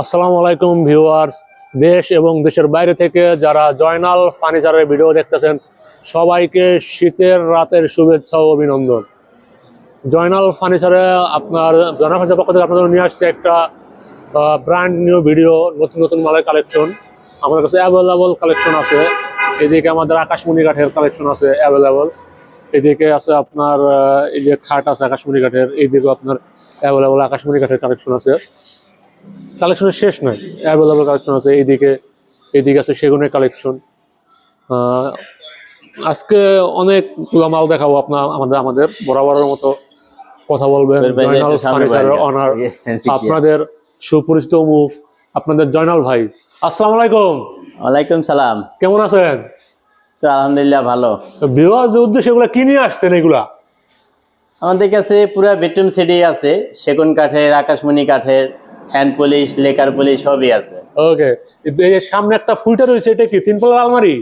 আসসালামু আলাইকুম ভিউয়ার্স। দেশ এবং দেশের বাইরে থেকে যারা জয়নাল ফার্নিচারের ভিডিও দেখতেছেন, সবাইকে শীতের রাতের শুভেচ্ছা ও অভিনন্দন। জয়নাল ফার্নিচারে আপনার, জয়নাল ফার্নিচার পক্ষ থেকে আপনাদের নিয়ে আসছে একটা ব্র্যান্ড নিউ ভিডিও নতুন নতুন মালের কালেকশন আমাদের কাছে অ্যাভেলেবল কালেকশন আছে। এদিকে আমাদের আকাশমণি কাঠের কালেকশন আছে অ্যাভেলেবল এদিকে আছে আপনার এই যে খাট আছে আকাশমণি কাঠের এইদিকে আপনার অ্যাভেলেবল আকাশমণি কাঠের কালেকশন আছে। কালেকশনের শেষ নয়। অ্যাভেলেবল কালেকশন আছে এইদিকে এইদিকে আছে সেগুনের কালেকশন আজকে অনেকগুলো মাল দেখাবো আপনার আমাদের আমাদের বরাবরের মতো কথা বলবেন। বের বাইরে জয়নাল একটু সামনে ফার্নিচারের বাইরে। অনার আপনাদের সুপরিচিত মুখ আপনাদের জয়নাল ভাই। আসসালামু আলাইকুম। ওয়ালাইকুম সালাম। কেমন আছেন? তো আলহামদুলিল্লাহ ভালো। বিবাহ যে উদ্দেশ্যে এগুলা কি নিয়ে আসছেন এগুলা? আমাদের কাছে পুরো বেডরুম সেটই আছে সেগুন কাঠের আকাশমণি কাঠের হ্যান্ড পুলিশ, লেকার পুলিশ সবই আছে। ওকে সামনে একটা ফুলটা রয়েছে, এটা কি তিন পাল্লার আলমারি?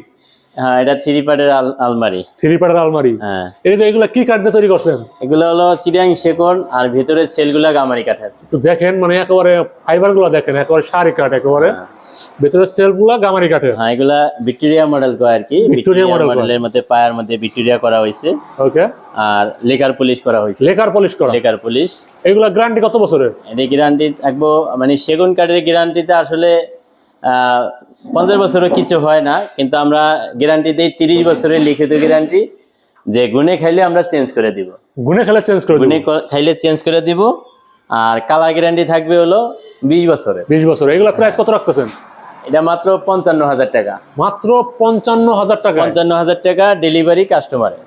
হ্যাঁ এটা থ্রি পার্টের আলমারি। থ্রি পার্টের আলমারি? হ্যাঁ। এটা এগুলা কি কাঠ দিয়ে তৈরি করছেন? এগুলো হলো চিরাং সেগুন আর ভিতরের সেলগুলা গামারি কাঠের। তো দেখেন মানে একেবারে ফাইবারগুলো দেখেন একেবারে সারি কাঠ একেবারে। হ্যাঁ। ভেতরের সেলফগুলা গামারি কাঠের। হ্যাঁ এগুলা ভিক্টোরিয়া মডেল কয় আর কি। ভিক্টোরিয়া মডেলের মধ্যে পায়ার মধ্যে ভিক্টোরিয়া করা হয়েছে। ওকে আর লেকার পলিশ করা হয়েছে। লেকার পলিশ করা। Lacquer polish. এগুলা গ্যারান্টি কত বছরের? এটি গ্যারান্টি থাকব মানে সেগুন কাঠের গ্যারান্টিতে আসলে পঞ্চাশ বছরও কিছু হয় না কিন্তু আমরা গ্যারান্টি দিই তিরিশ বছরের লিখিত গ্যারান্টি যে গুনে খাইলে আমরা চেঞ্জ করে দিব। গুনে খেলে চেঞ্জ করে গুনে খাইলে চেঞ্জ করে দিব আর কালার গ্যারান্টি থাকবে হলো বিশ বছরের। বিশ বছর এগুলো প্রাইস কত রাখতেছেন? এটা মাত্র পঞ্চান্ন হাজার টাকা। মাত্র পঞ্চান্ন হাজার টাকা পঞ্চান্ন হাজার টাকা ডেলিভারি কাস্টমারে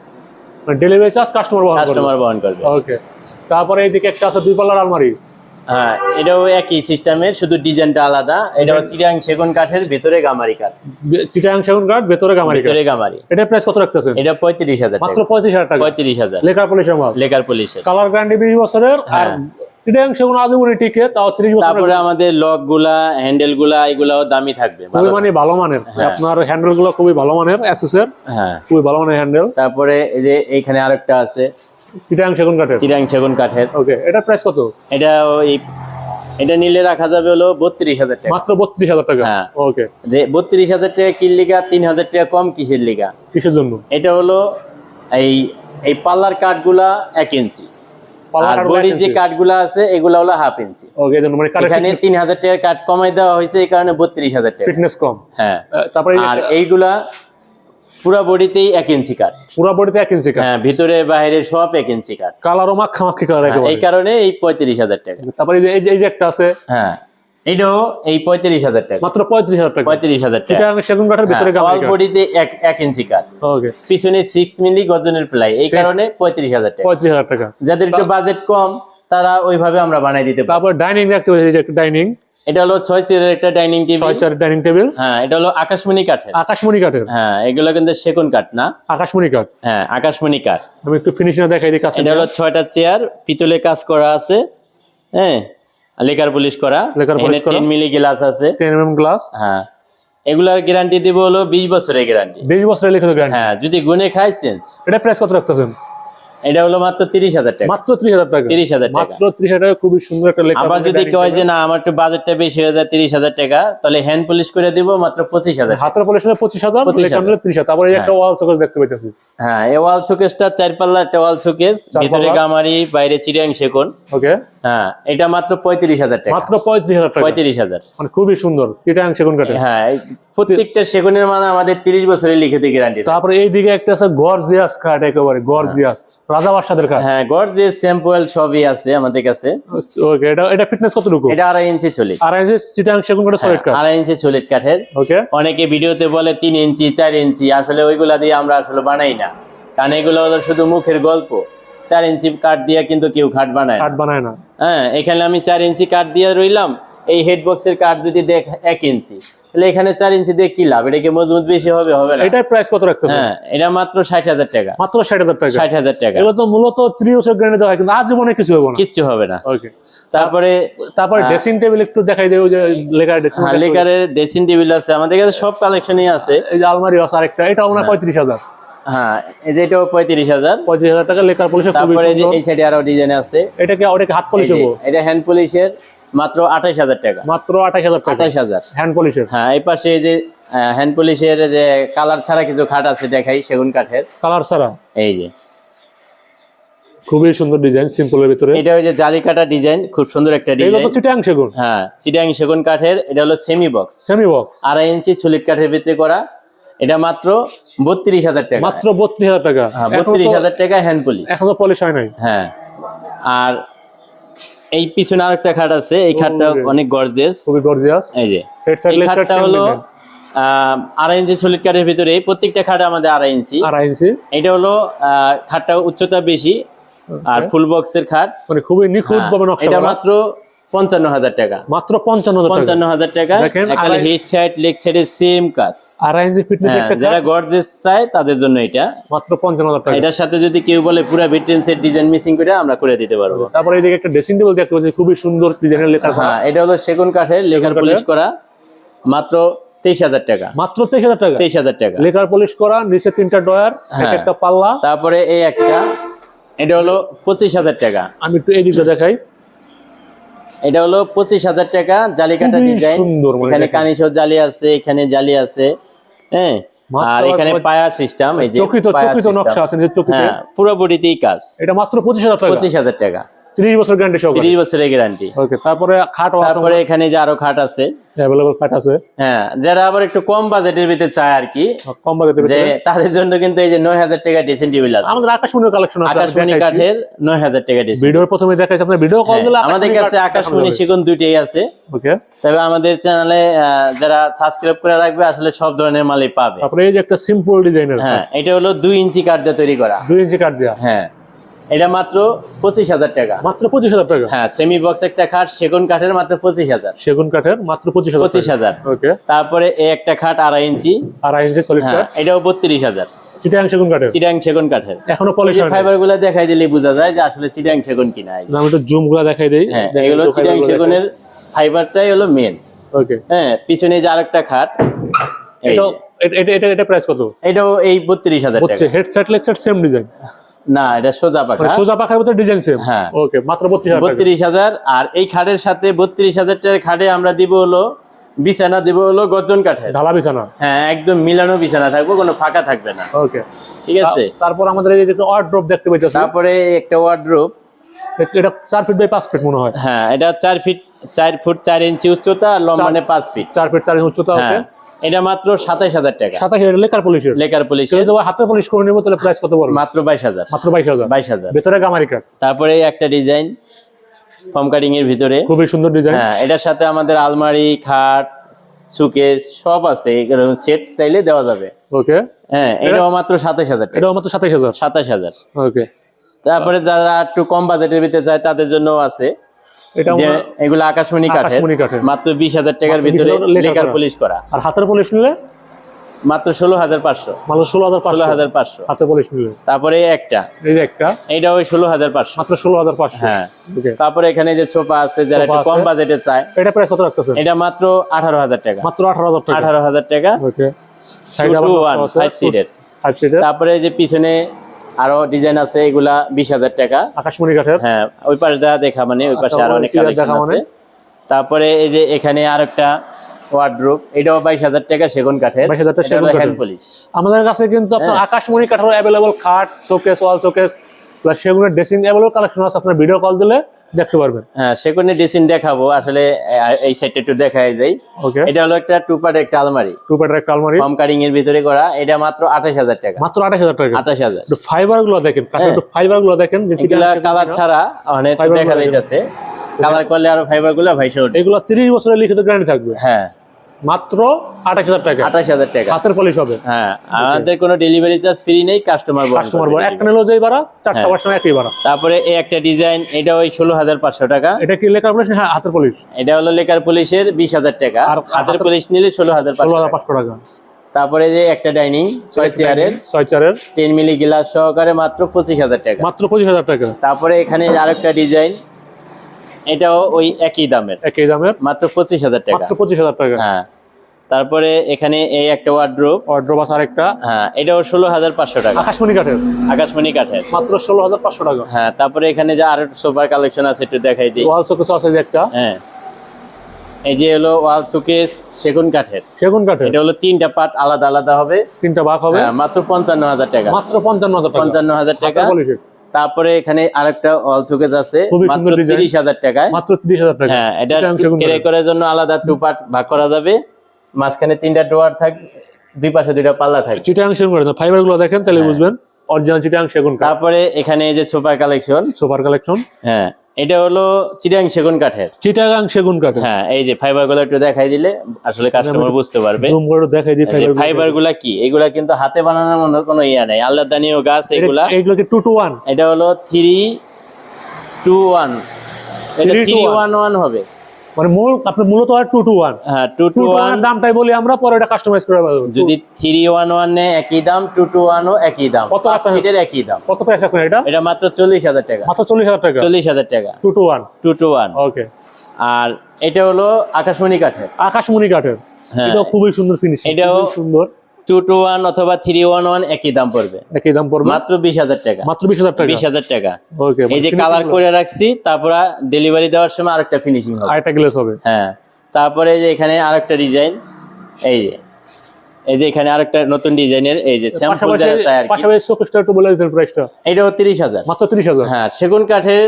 ডেলিভারি চার্জ কাস্টমার কাস্টমার বহন করবে। ওকে তারপরে এইদিকে একটা আছে দুই পাল্লার আলমারি। হ্যাঁ এটাও একই সিস্টেমের শুধু ডিজাইনটা আলাদা। এটাও চিরাং সেগুন কাঠের ভিতরে গামারি কাঠ। চিটাং সেগুন কাঠ ভেতরে গামারি ভিতরে গামারি। এটা প্রাইস কত রাখতেছেন এটা পঁয়ত্রিশ হাজার মাত্র পঁয়ত্রিশ হাজার টাকা। পঁয়ত্রিশ হাজার। লেকার পলিশের মাল। পুলিশের কালার গ্যারান্টি বিশ বছরের আর হ্যাঁ। চিটাং সেগুন আজীবনই টিকে তাও ত্রিশ বছর তারপরে আমাদের লকগুলা হ্যান্ডেলগুলা এগুলাও দামি থাকবে খুবই মানে ভালো মানের। হ্যাঁ। আপনার হ্যান্ডেলগুলো খুবই ভালো মানের এসএস এর। হ্যাঁ। খুবই ভালো মানের হ্যান্ডেল তারপরে এই যে এইখানে আরেকটা আছে চিটাং সেগুন কাঠের? চিরাং সেগুন কাঠের। ওকে এটা প্রাইস কত? এটা ওই এটা নিলে রাখা যাবে হলো বত্রিশ হাজার টাকা। মাত্র বত্রিশ হাজার টাকা? হ্যাঁ। ওকে যে বত্রিশ হাজার টাকা কিনলিগা তিন হাজার টাকা কম কিসের লিগা? কিসের জন্য? এটা হলো এই এই পাল্লার কাঠগুলা এক ইঞ্চি। আর বডির যে কাঠগুলা আছে এগুলা হলো হাফ ইঞ্চি। ওকে মানে এখানে তিন হাজার টাকা কাঠ কমাই দেওয়া হয়েছে এই কারণে বত্রিশ হাজার টাকা। ফিটনেস কম। হ্যাঁ। তারপরে আর এইগুলা পুরা বডিতেই এক ইঞ্চি কাঠ পুরো বডিতে এক ইঞ্চি হ্যাঁ ভিতরে বাইরে সব এক ইঞ্চি কাঠ কালারও কালার হ্যাঁ, এই কারণে এই পঁয়ত্রিশ হাজার টাকা। তারপরে এই যে- এই যে- একটা আছে। হ্যাঁ এইটাও এই পঁয়ত্রিশ হাজার টাকা। মাত্র পঁয়ত্রিশ হাজার টাকা। পঁয়ত্রিশ হাজার টাকা। সেগুন কাঠের ভিতরে হ্যাঁ, অল বডিতে এক এক ইঞ্চি কাঠ ওকে পিছনে সিক্স মিলি গজনের প্লাই। এই কারণে পঁয়ত্রিশ হাজার টাকা। পঁয়ত্রিশ হাজার টাকা। যাদের একটু বাজেট কম তারা ওইভাবে আমরা বানাই দিতে পারি। তারপর ডাইনিং দেখতে পাচ্ছি ডাইনিং এটা হলো ছয় সিটের একটা ডাইনিং ছয় টেবিল চার ডাইনিং টেবিল হ্যাঁ এটা হলো আকাশমণি কাঠের। আকাশমণি কাঠের। হ্যাঁ এগুলো কিন্তু সেগুন কাঠ না। আকাশমণি কাঠ। হ্যাঁ আকাশমণি কাঠ। আমি একটু ফিনিশিং দেখাই দিই কাছে এটা হলো ছয়টা চেয়ার পিতলে কাজ করা আছে। হ্যাঁ লেকার পুলিশ করা। লেকার polish করা। টেন মিলি গ্লাস আছে। টেন এম গ্লাস হ্যাঁ এগুলার গ্যারান্টি দিব হলো বিশ বছরের গ্যারান্টি বিশ বছরের লিখিত গ্যারান্টি হ্যাঁ যদি গুনে খাই চেঞ্জ এটা প্রাইস কত রাখতেছেন? এটা হলো মাত্র তিরিশ হাজার টাকা। মাত্র ত্রিশ হাজার টাকা। তিরিশ হাজার মাত্র ত্রিশ হাজার টাকা খুবই সুন্দর একটা লেখা আবার যদি কেউ যে না আমার একটু বাজেটটা বেশি হয়ে যায় তিরিশ হাজার টাকা তাহলে হ্যান্ড পলিশ করে দিব মাত্র পঁচিশ হাজার হাতের পলিশ হলে পঁচিশ হাজার 25,000 লেখা ত্রিশ হাজার। তারপরে একটা ওয়াল শোকেস দেখতে পেতেছি হ্যাঁ এই ওয়াল শোকেসটা চার পাল্লা একটা ওয়াল শোকেস ভিতরে গামারি বাইরে চিড়িয়াং সেকন ওকে হ্যাঁ এটা মাত্র পঁয়ত্রিশ হাজার টাকা। মাত্র পঁয়ত্রিশ হাজার পঁয়ত্রিশ হাজার। মানে খুবই সুন্দর চিটাং সেগুন কাঠের? হ্যাঁ প্রত্যেকটা সেগুনের মানে আমাদের তিরিশ বছরের লিখিত গ্যারান্টি তারপরে এই দিকে একটা আছে গর্জিয়াস কাঠ একেবারে গর্জিয়াস। রাজা বাদশাদের কাঠ। হ্যাঁ যে স্যাম্পল সবই আছে আমাদের কাছে। ওকে এটা এটা ফিটনেস কতটুকু? এটা আড়াই ইঞ্চি চলে এই যে চিটাং সেগুন কাঠের সলিড কাঠ? আড়াই ইঞ্চি চলিট কাঠের। ওকে। অনেকে ভিডিওতে বলে তিন ইঞ্চি চার ইঞ্চি আসলে ওইগুলা দিয়ে আমরা আসলে বানাই না। কারণ এগুলো শুধু মুখের গল্প। চার ইঞ্চি কাঠ দিয়ে কিন্তু কেউ খাট বানায়। কাঠ বানায় না। হ্যাঁ এখানে আমি চার ইঞ্চি কাঠ দিয়ে রইলাম। এই হেড বক্সের কাঠ যদি দেখ এক ইঞ্চি তাহলে এখানে চার ইঞ্চি দিয়ে কি লাভ? এটা কি মজবুত বেশি হবে? হবে না। এটার প্রাইস কত রাখতেছেন হ্যাঁ এটা মাত্র ষাট হাজার টাকা। মাত্র ষাট হাজার টাকা। ষাট হাজার টাকা। এগুলো তো মূলত ত্রিশ বছর গ্যারান্টি দেওয়া হয় কিন্তু আজ আজীবনে কিছু হবে না। কিচ্ছু হবে না। ওকে তারপরে তারপরে হ্যাঁ। ড্রেসিং টেবিল একটু দেখাই দেবো যে লেখার ড্রেসিং হ্যাঁ, লেকারের ড্রেসিং টেবিল আছে। আমাদের কাছে সব কালেকশনই আছে। এই যে আলমারি আছে আরেকটা এটা ওনার পঁয়ত্রিশ হাজার। হ্যাঁ এই যে এটাও টাকা লেখার পলিশ খুবই তারপরে যে সুন্দর। এই সাইডে আরও ডিজাইন আছে। এটা কি ওটা হাত পলিশ যে, এটা হ্যান্ড পলিশের মাত্র টাকা। টাকা। হ্যান্ড পলিশের হ্যাঁ এই পাশে এই যে হ্যান্ড পলিশের যে কালার ছাড়া কিছু খাট আছে দেখাই সেগুন কাঠের। কালার ছাড়া? এই যে। খুবই সুন্দর ডিজাইন সিম্পলের ভিতরে। এটা ওই যে জালি কাটা ডিজাইন খুব সুন্দর একটা ডিজাইন চিটাং সেগুন? হ্যাঁ চিটাং সেগুন কাঠের এটা হলো সেমি বক্স সেমি বক্স আড়াই ইঞ্চি সুলিট কাঠের ভিতরে করা। এটা মাত্র বত্রিশ হাজার টাকা। মাত্র বত্রিশ হাজার টাকা। হ্যাঁ বত্রিশ হাজার টাকা হ্যান্ড পলিশ এখন তো পলিশ হয় নাই। হ্যাঁ। আর এই পিছনে আরেকটা খাট আছে এই খাটটা অনেক গর্জিয়াস খুবই গর্জিয়াস এই যে এই খাটটা হলো আড়াই ইঞ্চি সলিড কাঠের ভিতরে প্রত্যেকটা খাট আমাদের আড়াই ইঞ্চি। আড়াই ইঞ্চি। এটা হলো খাটটা উচ্চতা বেশি আর ফুল বক্সের খাট। মানে খুবই নিখুঁত হ্যাঁ, ভাবে নকশা এটা মাত্র পঞ্চান্ন হাজার টাকা। মাত্র পঞ্চান্ন হাজার টাকা। পঞ্চান্ন হাজার হিট সাইড লেগ সাইডের সেম কাজ। আড়াই ইঞ্চি ফিটনেস হ্যাঁ, যারা গর্জেস চায় তাদের জন্য এটা। মাত্র পঞ্চান্ন হাজার টাকা। এটার সাথে যদি কেউ বলে পুরো বেডরুমসের ডিজাইন মিসিং করে আমরা করে দিতে পারব। তারপরে এইদিকে একটা ড্রেসিং টেবিল দেখতে পাচ্ছি খুবই সুন্দর ডিজাইনের লেখা করা। হ্যাঁ এটা হলো সেগুন কাঠের কাঠের। পলিশ করা মাত্র তেইশ হাজার টাকা। মাত্র তেইশ হাজার টাকা। তেইশ হাজার টাকা। লেকার পলিশ করা নিচে তিনটা ডয়ার হ্যাঁ। একটা পাল্লা। তারপরে এই একটা এটা হলো পঁচিশ হাজার টাকা। আমি একটু এই দিকটা দেখাই। এটা হলো পঁচিশ হাজার টাকা জালি কাটা ডিজাইন এখানে কানিস জালি আছে এখানে জালি আছে হ্যাঁ? আর এখানে পায়া পায়ার সিস্টেম এই যে চকিত চকিত নকশা আছে হ্যাঁ পুরো বডিতেই কাজ। এটা মাত্র পঁচিশ হাজার টাকা। পঁচিশ হাজার টাকা। ত্রিশ বছর গ্যারান্টি সহকারে। তিরিশ বছরের গ্যারান্টি ওকে তারপরে খাট তারপরে এখানে যে আরও খাট আছে। অ্যাভেলেবল খাট আছে। হ্যাঁ যারা আবার একটু কম বাজেটের ভিতরে চায় আর কি কম বাজেটের ভিতরে। তাদের জন্য কিন্তু এই যে নয় হাজার টাকা ড্রেসিং টেবিল আছে। আমাদের আকাশমণির কালেকশন আছে আকাশমণি কাঠের নয় হাজার টাকা ড্রেসিং ভিডিওর প্রথমে দেখাইছি আপনার ভিডিও কল দিলে হ্যাঁ, আমাদের কাছে আকাশমণি সেগুন দুইটাই আছে। ওকে তবে আমাদের চ্যানেলে যারা সাবস্ক্রাইব করে রাখবে আসলে সব ধরনের মালই পাবে। তারপরে এই যে একটা সিম্পল ডিজাইনের হ্যাঁ এটা হলো দুই ইঞ্চি কাঠ দিয়ে তৈরি করা। দুই ইঞ্চি কাঠ দেওয়া হ্যাঁ। এটা মাত্র পঁচিশ হাজার টাকা। মাত্র পঁচিশ হাজার টাকা? হ্যাঁ সেমি বক্স একটা খাট সেগুন কাঠের মাত্র পঁচিশ হাজার। সেগুন কাঠের মাত্র পঁচিশ হাজার পঁচিশ হাজার। ওকে। তারপরে এই একটা খাট আড়াই ইঞ্চি। আড়াই ইঞ্চি সলিড হ্যাঁ এটাও বত্রিশ হাজার। চিটাং সেগুন কাঠের? চিটাং সেগুন কাঠের। এখনও পলিশ হয় ফাইবারগুলা দেখাই দিলে বোঝা যায় যে আসলে চিটাং সেগুন কিনা এই আমি একটু জুমগুলা দেখাই দিই। হ্যাঁ এগুলো চিটাং সেগুনের ফাইবারটাই হলো মেন ওকে। হ্যাঁ পিছনে যে আরেকটা খাট এটা এটা এটা প্রাইস কত? এটাও এই বত্রিশ হাজার হচ্ছে টাকা। হেডসেট লেগসেট সেম ডিজাইন না এটা সোজা পাখা। মানে সোজা পাখার ভিতরে ডিজাইন সেম হ্যাঁ। ওকে মাত্র বত্রিশ হাজার টাকা। বত্রিশ হাজার আর এই খাটের সাথে বত্রিশ হাজার টাকার খাটে আমরা দিব হলো বিছানা দিব হলো গর্জন কাঠের। ঢালা বিছানা? হ্যাঁ একদম মিলানো বিছানা থাকব কোনো ফাঁকা থাকবে না। ওকে ঠিক আছে? তারপর আমাদের এই যে ওয়ার্ড্রপ দেখতে পাইতেছি তারপরে একটা ওয়ার্ড্রোপ এটা চার ফিট বাই পাঁচ ফিট মনে হয়। হ্যাঁ এটা চার ফিট চার ফুট চার ইঞ্চি উচ্চতা আর লম্বা মানে পাঁচ ফিট চার ফিট চার ইঞ্চি উচ্চতা ওকে হ্যাঁ এটা মাত্র সাতাইশ হাজার টাকা। সাতাশ হাজার লেকার পলিশের লেকার পুলিশ হাতে পলিশ করে নেব তাহলে প্রাইস কত পড়বে? মাত্র বাইশ হাজার। মাত্র বাইশ হাজার। বাইশ হাজার। ভেতরে গামারি কাঠ তারপরে একটা ডিজাইন ফর্ম কাটিং এর ভিতরে। খুবই সুন্দর ডিজাইন। হ্যাঁ এটার সাথে আমাদের আলমারি খাট সুকেস সব আছে। সেট চাইলে দেওয়া যাবে। ওকে হ্যাঁ এটাও মাত্র সাতাইশ হাজার এটাও মাত্র সাতাশ হাজার? সাতাশ হাজার। ওকে তারপরে যারা একটু কম বাজেটের ভিতরে চায় তাদের জন্য আছে। এটা যে এগুলো আকাশমণি কাঠের মাত্র বিশ হাজার টাকার ভিতরে লেকার পলিশ করা। আর হাতের পলিশ নিলে? মাত্র ষোলো হাজার পাঁচশো। মাত্র ষোলো হাজার ষোলো হাজার পাঁচশো। হাতে পলিশ নিলে। তারপরে একটা। এই একটা। এইটা ওই ষোলো হাজার পাঁচশো। মাত্র ষোলো হাজার পাঁচশো। হ্যাঁ। তারপরে এখানে যে সোফা আছে যারা একটু কম। বাজেটে চায় এটা প্রাইস কত রাখতেছে? এটা মাত্র আঠারো হাজার টাকা। মাত্র আঠারো হাজার টাকা। আঠারো হাজার টাকা। ওকে টু ওয়ান ফাইভ সিটের তারপরে যে পিছনে আরও ডিজাইন আছে এগুলা বিশ হাজার টাকা আকাশমণি কাঠের হ্যাঁ ওই পাশে দেখা দেখা মানে ওই পাশে আচ্ছা, আরও অনেক কালেকশন মানে? আছে তারপরে এই যে এখানে আরেকটা ওয়ার্ড্রোপ এটাও বাইশ হাজার টাকা সেগুন কাঠের 22,000 টাকা সেগুন কাঠের। পলিশ আমাদের কাছে কিন্তু আপনার হ্যাঁ। আকাশমণি কাঠের অ্যাভেলেবল খাট শোকেস ওয়াল শোকেস প্লাস সেগুলোর ড্রেসিং অ্যাভেলেবল কালেকশন আছে আপনার ভিডিও কল দিলে দেখতে পারবেন। হ্যাঁ সেগুনের ডিজাইন দেখাবো আসলে এই সাইডটা একটু দেখাই যাই। ওকে এটা হলো একটা টু পার্ট একটা আলমারি। টু একটা আলমারি। কম কাটিং এর ভিতরে করা এটা মাত্র আঠাশ হাজার টাকা। মাত্র আঠাশ হাজার টাকা। আঠাশ হাজার। একটু ফাইবারগুলো দেখেন হ্যাঁ। একটু ফাইবারগুলো দেখেন যে কালার ছাড়া অনেক দেখা যাইতেছে। কালার করলে আরও ফাইবারগুলো ভাইসে উঠবে। এগুলো তিরিশ বছরের লিখিত গ্যারান্টি থাকবে। হ্যাঁ। মাত্র আঠাশ হাজার টাকা। আঠাশ হাজার টাকা। হাতের পলিশ হবে। হ্যাঁ আমাদের কোনো ডেলিভারি চার্জ ফ্রি নেই কাস্টমার কাস্টমার বড় একটা নিলেও যেই ভাড়া চারটা হ্যাঁ। পাঁচটা একই ভাড়া। তারপরে এই একটা ডিজাইন এটা ওই ষোলো হাজার পাঁচশো টাকা। এটা কি লেখার পলিশ হ্যাঁ হাতের পলিশ এটা হলো লেকার পুলিশের বিশ হাজার টাকা। আর হাতের পুলিশ নিলে ষোলো হাজার ষোলো হাজার পাঁচশো পাঁচশো টাকা। তারপরে যে একটা ডাইনিং ছয় চেয়ারের ছয় চারের টেন মিলি গ্লাস সহকারে মাত্র পঁচিশ হাজার টাকা। মাত্র পঁচিশ হাজার টাকা। তারপরে এখানে আরেকটা ডিজাইন এটাও ওই একই দামের। একই দামের? মাত্র পঁচিশ হাজার টাকা। মাত্র পঁচিশ হাজার টাকা। হ্যাঁ। তারপরে এখানে এই একটা ওয়ার্ড্রোপ অর্ডার বাস আরেকটা। হ্যাঁ এটাও ষোলো হাজার পাঁচশো টাকা। আকাশমণি কাঠের। আকাশমণি কাঠের। মাত্র ষোলো হাজার পাঁচশো টাকা। হ্যাঁ তারপরে এখানে যে আরও সোফার কালেকশন আছে একটু দেখাই দিই। ওয়াল শোকেস আছে যে একটা। হ্যাঁ। এই যে হলো ওয়াল শোকেস সেগুন কাঠের। সেগুন কাঠের। এটা হলো তিনটা পার্ট আলাদা আলাদা হবে। তিনটা ভাগ হবে। হ্যাঁ, মাত্র পঞ্চান্ন হাজার টাকা। মাত্র পঞ্চান্ন হাজার টাকা। পঞ্চান্ন হাজার টাকা। তারপরে এখানে আরেকটা ওয়াল শোকেস আছে মাত্র সুন্দর design। তিরিশ হাজার টাকায়। মাত্র ত্রিশ হাজার টাকা। হ্যাঁ এটা কাঠের। করার জন্য আলাদা টু পার্ট ভাগ করা যাবে। মাঝখানে তিনটা ডোয়ার থাকবে দুই পাশে দুইটা পাল্লা থাকবে চিটাং সেগুন না ফাইবারগুলো দেখেন তাহলে হ্যাঁ। বুঝবেন অরিজিনাল চিটাং সেগুন তারপরে এখানে এই যে সোফার কালেকশন সোফা কালেকশন হ্যাঁ এটা হলো চিটাং সেগুন কাঠের। চিটাগাং সেগুন কাঠ হ্যাঁ এই যে ফাইবারগুলো একটু দেখাই দিলে আসলে কাস্টমার বুঝতে পারবে। জুম করে দেখাই দিই ফাইবার ফাইবারগুলা কি? এগুলা কিন্তু হাতে বানানোর মনে কোনো ইয়া নাই। আল্লাহ দানীয় গাছ এগুলা এগুলো। কি টু টু ওয়ান এটা হলো থ্রি টু ওয়ান এটা Three to three one। One one হবে। মানে মূল আপনার মূলত হয় টু টু ওয়ান হ্যাঁ টু টু ওয়ান ওয়ান দামটাই বলি আমরা পরে এটা কাস্টমাইজ করে পাবো। যদি থ্রি ওয়ান ওয়ান এ একই দাম টু টু ওয়ানও একই দাম। কত সিটের একই দাম। কত প্রাইস আছে এটা? এটা মাত্র চল্লিশ হাজার টাকা। মাত্র চল্লিশ হাজার টাকা? চল্লিশ হাজার টাকা। Two two one two two one okay আর এটা হলো আকাশমণি কাঠের। আকাশমণি কাঠের। হ্যাঁ। এটাও খুবই সুন্দর ফিনিশিং এটাও- সুন্দর। টু টু ওয়ান অথবা থ্রি ওয়ান ওয়ান একই দাম পড়বে। একই দাম পড়বে? মাত্র বিশ হাজার টাকা। মাত্র বিশ হাজার টাকা? বিশ হাজার টাকা। ওকে এই যে কালার করে রাখছি তারপর ডেলিভারি দেওয়ার সময় আরেকটা ফিনিশিং হবে। আরেকটা গ্লেস হবে। হ্যাঁ। তারপরে এই যে এখানে আরেকটা ডিজাইন এই যে। এই যে এখানে আরেকটা নতুন ডিজাইনের এই যে স্যাম্পল যারা চায় আর পাশাপাশি শোকেসটা একটু বলে দিতেন প্রাইসটা এটাও তিরিশ হাজার। মাত্র তিরিশ হাজার। হ্যাঁ সেগুন কাঠের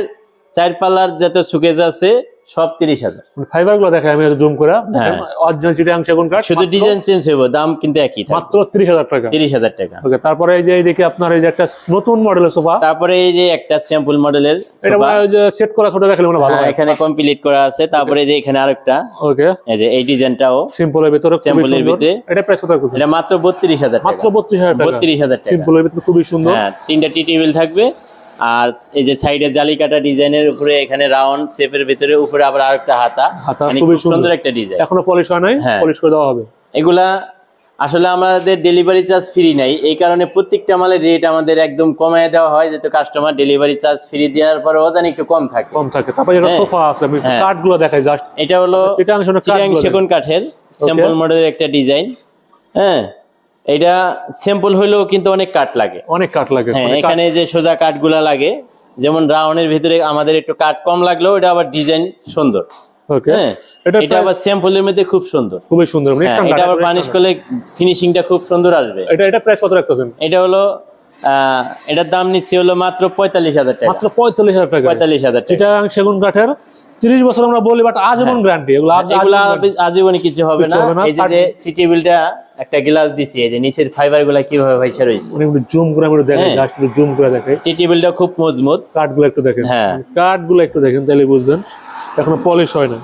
চার পাল্লার যত সুকেজ আছে সব তিরিশ হাজার। ফাইবারগুলো দেখাই আমি জুম করে। হ্যাঁ। অরিজিনাল চিটাং সেগুন কাঠ শুধু ডিজাইন চেঞ্জ হইব দাম কিন্তু একই মাত্র তিরিশ হাজার টাকা। তিরিশ হাজার টাকা। ওকে তারপরে এই যে এইদিকে আপনার এই যে একটা নতুন মডেলের সোফা তারপরে এই যে একটা স্যাম্পল মডেলের এটা মনে হয় সেট করা ছোট দেখালে মনে হয় ভালো এখানে কমপ্লিট করা আছে। তারপরে যে এখানে আরেকটা। ওকে এই যে এই ডিজাইনটাও সিম্পলের ভিতরে সুন্দর। ভিতরে। এটা প্রাইস কত এটা মাত্র বত্রিশ হাজার মাত্র বত্রিশ হাজার বত্রিশ হাজার সিম্পলের ভিতরে খুবই সুন্দর। হ্যাঁ তিনটা টি টেবিল থাকবে। আর এই যে সাইডে জালি কাটা ডিজাইনের উপরে এখানে রাউন্ড শেপের ভিতরে উপরে আবার আরেকটা হাতা। মানে খুবই খুব সুন্দর। একটা ডিজাইন এখনও পলিশ হয় নাই হ্যাঁ। পলিশ করে দেওয়া হবে। এগুলা আসলে আমাদের ডেলিভারি চার্জ ফ্রি নাই। এই কারণে প্রত্যেকটা মালের রেট আমাদের একদম কমায় দেওয়া হয় যাতে কাস্টমার ডেলিভারি চার্জ ফ্রি দেওয়ার পরেও জানি একটু কম থাকে। কম থাকে। তারপরে একটা হ্যাঁ। সোফা আছে আমি হ্যাঁ। কাঠগুলো দেখাই জাস্ট এটা হলো চিটাং সেগুন কাঠের স্যাম্পল মডেলের একটা ডিজাইন হ্যাঁ। এটা স্যাম্পল হইলেও কিন্তু অনেক কাঠ লাগে। অনেক কাঠ লাগে হ্যাঁ এখানে যে সোজা কাঠগুলা লাগে যেমন রাউন্ডের ভিতরে আমাদের একটু কাঠ কম লাগলেও এটা আবার ডিজাইন সুন্দর। হ্যাঁ এটা এটা আবার স্যাম্পলের মধ্যে খুব সুন্দর। খুবই সুন্দর মানে হ্যাঁ extra এটা আবার বানিশ করলে ফিনিশিংটা খুব সুন্দর আসবে। এটা এটা প্রাইস কত রাখতেছেন? এটা হলো আহ, এটার দাম নিচ্ছি হলো মাত্র পঁয়তাল্লিশ হাজার টাকা। মাত্র পঁয়তাল্লিশ হাজার টাকা। পঁয়তাল্লিশ হাজার টাকা। সেগুন কাঠের তিরিশ বছর আমরা বলি বাট আজীবন গ্যারান্টি এগুলো আজ- আজীবন কিছু হবে না। এই যে টি টেবিলটা একটা গ্লাস দিছি এই যে নিচের ফাইবারগুলা কীভাবে ভাইসা রয়েছে মানে একটু জুম করে আমি একটু দেখাই হ্যাঁ। জাস্ট একটু জুম করে দেখাই। টি টেবিলটা খুব মজবুত। কাঠগুলো একটু দেখেন। হ্যাঁ। কাঠগুলো একটু দেখেন তাহলে বুঝবেন। এখনও পলিশ হয় না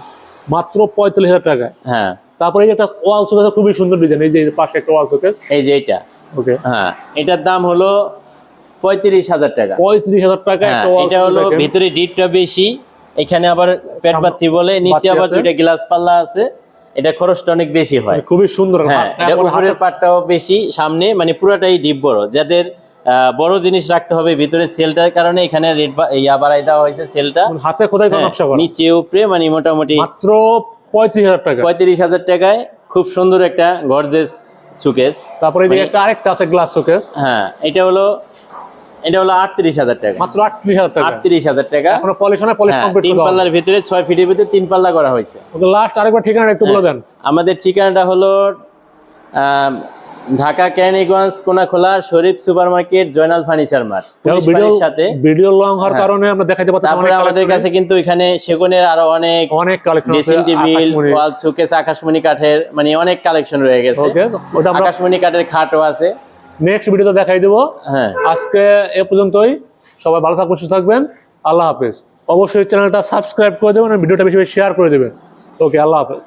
মাত্র পঁয়তাল্লিশ হাজার টাকা। হ্যাঁ। তারপরে একটা ওয়াল শোকেস খুবই সুন্দর ডিজাইন এই যে পাশে একটা ওয়াল শোকেস এই যে এটা। ওকে হ্যাঁ। এটার দাম হলো পঁয়ত্রিশ হাজার টাকা। পঁয়ত্রিশ হাজার টাকা হ্যাঁ একটা ওয়াল এটা হলো ভিতরে ডিপটা বেশি। এখানে আবার পেট বাতি বলে নিচে আবার। দুইটা গ্লাস পাল্লা আছে। এটা খরচটা অনেক বেশি হয়। খুবই সুন্দর হ্যাঁ উপরের পাটটাও বেশি সামনে মানে পুরোটাই ডিপ বড়। যাদের বড় জিনিস রাখতে হবে ভিতরে সেলটার কারণে এখানে রেট ইয়া বাড়াই দেওয়া হয়েছে সেলটা হাতে কোথায় করা? নিচে উপরে মানে মোটামুটি মাত্র পঁয়ত্রিশ হাজার টাকা। পঁয়ত্রিশ হাজার টাকায় খুব সুন্দর একটা গর্জেস সুকেস তারপরে মানে- একটা আরেকটা আছে গ্লাস শোকেস হ্যাঁ এটা হলো এটা হলো আটত্রিশ হাজার টাকা। মাত্র আটত্রিশ হাজার টাকা। আটত্রিশ হাজার টাকা। পলিশ না পলিশ হ্যাঁ, কমপ্লিট তিন পাল্লার ভিতরে ছয় ফিটের ভিতরে তিন পাল্লা করা হয়েছে। লাস্ট আরেকবার ঠিকানা একটু বলে দেন। আমাদের ঠিকানাটা হলো Dhaka Kaniganj Konakhola Sharif super market Joynal furniture mart. বাড়ির সাথে। ভিডিও লং হওয়ার হ্যাঁ। কারণে আমরা দেখাতে পাচ্ছি তারপরে আমাদের কাছে কিন্তু এখানে সেগুনের আরও অনেক অনেক collection dressing table wall showcase আকাশমণি কাঠের মানে অনেক কালেকশন রয়ে গেছে। আকাশমণি কাঠের খাটও আছে। নেক্সট ভিডিওতে দেখাই দেবো। হ্যাঁ। আজকে এ পর্যন্তই। সবাই ভালো থাকবেন সুস্থ থাকবেন। আল্লাহ হাফেজ। অবশ্যই চ্যানেলটা সাবস্ক্রাইব করে দেবেন আর ভিডিওটা বেশি বেশি শেয়ার করে দেবেন। ওকে আল্লাহ হাফেজ।